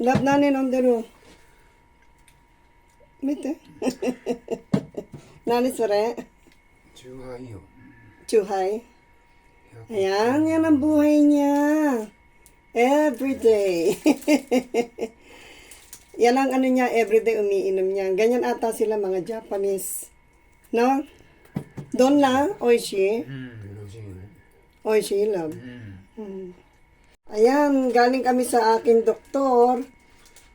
Lahat na ninonderu. Mitte. Nani sore? Chuhay yun. Chuhay? Ayan, yan ang buhay niya. Every day. yan ang ano niya, everyday umiinom niya. Ganyan ata sila mga Japanese. No? Don na, oishi. Mm, oishi, love. Mm. mm. Ayan, galing kami sa akin doktor.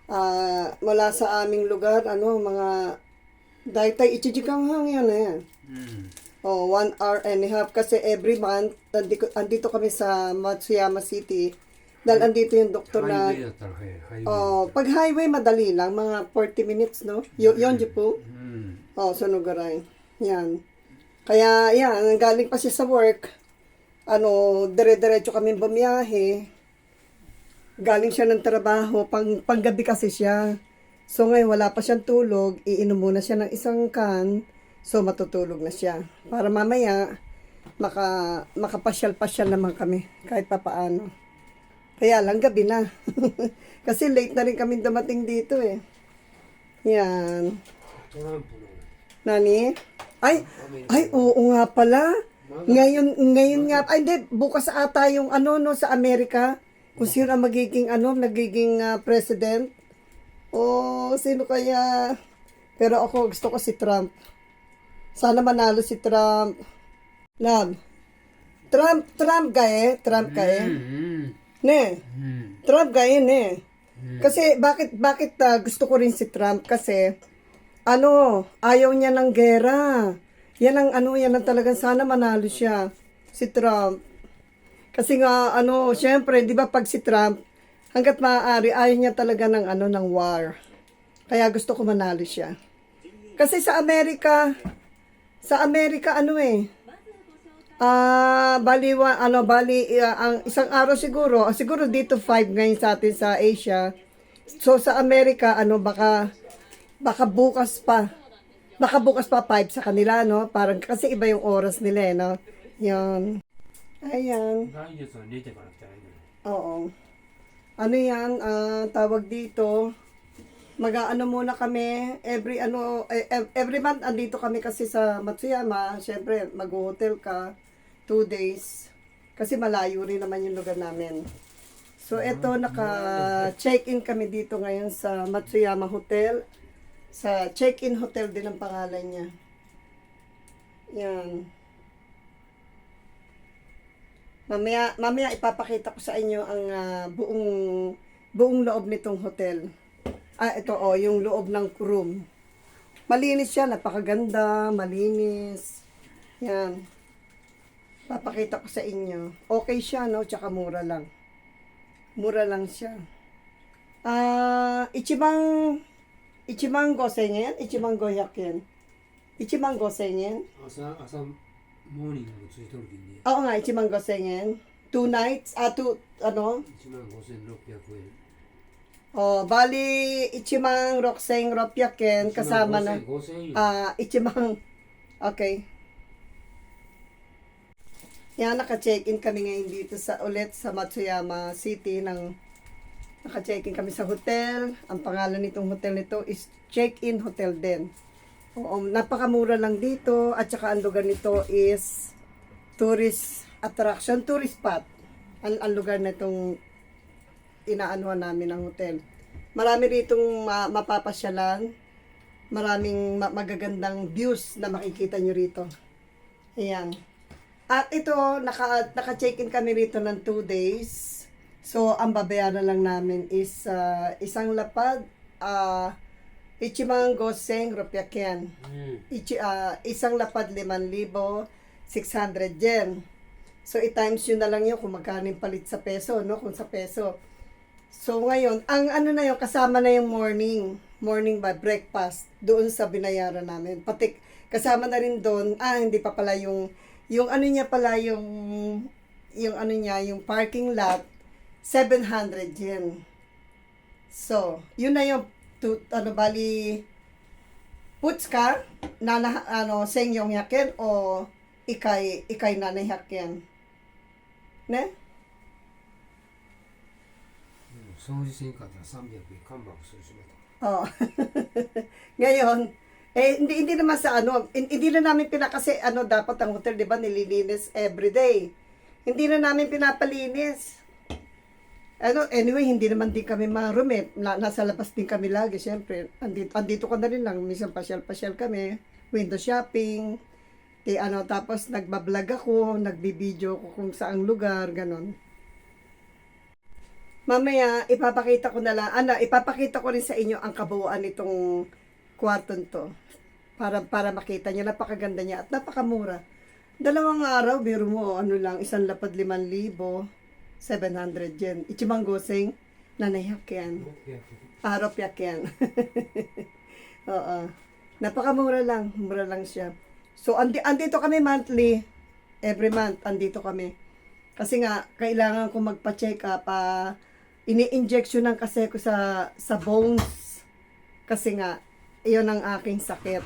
Uh, mula sa aming lugar, ano, mga Daitay Ichijikanghang yan, ayan. Mm. Oh, one hour and a half kasi every month andito, andito kami sa Matsuyama City. Dahil andito yung doktor na... Highway, ah, highway. Oh, pag highway, madali lang. Mga 40 minutes, no? Y- hmm. yon mm. po. Mm. Oh, sunugaray. Yan. Kaya, yan, galing pa siya sa work. Ano, dire-diretso kami bumiyahe galing siya ng trabaho, pang, panggabi kasi siya. So ngayon wala pa siyang tulog, iinom muna siya ng isang can, so matutulog na siya. Para mamaya, maka, makapasyal-pasyal naman kami, kahit papaano. Kaya lang gabi na. kasi late na rin kami dumating dito eh. Yan. Nani? Ay, ay, oo nga pala. Ngayon, ngayon nga, ay hindi, bukas ata yung ano no sa Amerika kung sino ang magiging ano, nagiging uh, president o sino kaya pero ako gusto ko si Trump. Sana manalo si Trump. Love. Trump, Trump gae, Trump gae. Mm-hmm. Hmm. Ne. Mm-hmm. Trump gae ne. Hmm. Kasi bakit bakit uh, gusto ko rin si Trump kasi ano, ayaw niya ng gera. Yan ang ano, yan ang talagang sana manalo siya si Trump. Kasi nga, ano, syempre, di ba pag si Trump, hanggat maaari, ayaw niya talaga ng ano, ng war. Kaya gusto ko manalo siya. Kasi sa Amerika, sa Amerika, ano eh, Ah, bali wa, ano bali ah, ang isang araw siguro, ah, siguro dito 5 ngayon sa atin sa Asia. So sa Amerika ano baka baka bukas pa. Baka bukas pa 5 sa kanila no, parang kasi iba yung oras nila eh, no. 'Yan. Ayan. Gayos, ulitin ko na tayo. Oo. Ano yan, ah, tawag dito, mag-aano muna kami, every ano, eh, every month andito kami kasi sa Matsuyama, syempre mag-hotel ka, two days, kasi malayo rin naman yung lugar namin. So eto, naka-check-in kami dito ngayon sa Matsuyama Hotel, sa check-in hotel din ang pangalan niya. Yan. Mamaya, mamaya ipapakita ko sa inyo ang ah, buong buong loob nitong hotel. Ah, ito oh, yung loob ng room. Malinis siya, napakaganda, malinis. Yan. Papakita ko sa inyo. Okay siya, no? Tsaka mura lang. Mura lang siya. Ah, ichibang ichibang gosengen, ichibang goyak yan. Ichibang gosengen. 朝朝モーニングもついとるきにね Oo nga, ichibang gosengen. Two nights, ah, two, ano? 1万5600円 Oh, bali, ichimang rokseng ropyaken kasama na. 5000円 Ah, ichimang, okay. Yan, naka-check-in kami ngayon dito sa ulit sa Matsuyama City ng naka-check-in kami sa hotel. Ang pangalan nitong hotel nito is Check-in Hotel din. Oo, napakamura lang dito at saka ang lugar nito is tourist attraction, tourist spot. Ang, ang lugar na itong inaanuhan namin ng hotel. Marami ritong ma- mapapasyalan. Maraming ma- magagandang views na makikita nyo rito. Ayan. At ito, naka, naka-check-in kami rito ng 2 days. So, ang babayaran lang namin is ah, isang lapad, uh, Ichimang Goseng Ropyaken. うん、Ichi, ah, isang lapad 5,600 yen. So, i-times yun na lang yun kung magkano yung palit sa peso, no? Kung sa peso. So, ngayon, ang ano na yun, kasama na yung morning. Morning by breakfast. Doon sa binayaran namin. Pati, kasama na rin doon, ah, hindi pa pala yung, yung ano niya pala, yung, yung ano niya, yung parking lot, 700 yen. So, yun na yung, to, ano, bali, puts ka, nana, ano, senyong yakin, o ikay, ikay nanay yakin. Ne? 掃除せんかったら300円カンバーするしまた Oh. Ngayon, eh hindi hindi naman sa ano, hin- hindi na namin pina kasi ano dapat ang hotel 'di ba nililinis every day. Hindi na namin pinapalinis. Ano, anyway, hindi naman din kami marumi. Na, nasa labas din kami lagi, syempre. Andito, andito ka na rin lang. Minsan pasyal-pasyal kami. Window shopping. Di, ano, tapos nagbablog ako, nagbibideo ko kung saang lugar, ganon. Mamaya, ipapakita ko na lang, ano, ipapakita ko rin sa inyo ang kabuuan nitong kwarton to. Para, para makita nyo, napakaganda niya at napakamura. Dalawang araw, biro mo, ano lang, isang lapad liman libo, 700 yen. Ichimang goseng, nanayak yan. 600 Arop yak yan. Oo. Napakamura lang. Mura lang siya. So, andi andito kami monthly. Every month, andito kami. Kasi nga, kailangan ko magpa-check up. ah, ini-injection ng kasi ko sa, sa bones. Kasi nga, iyon ang aking sakit.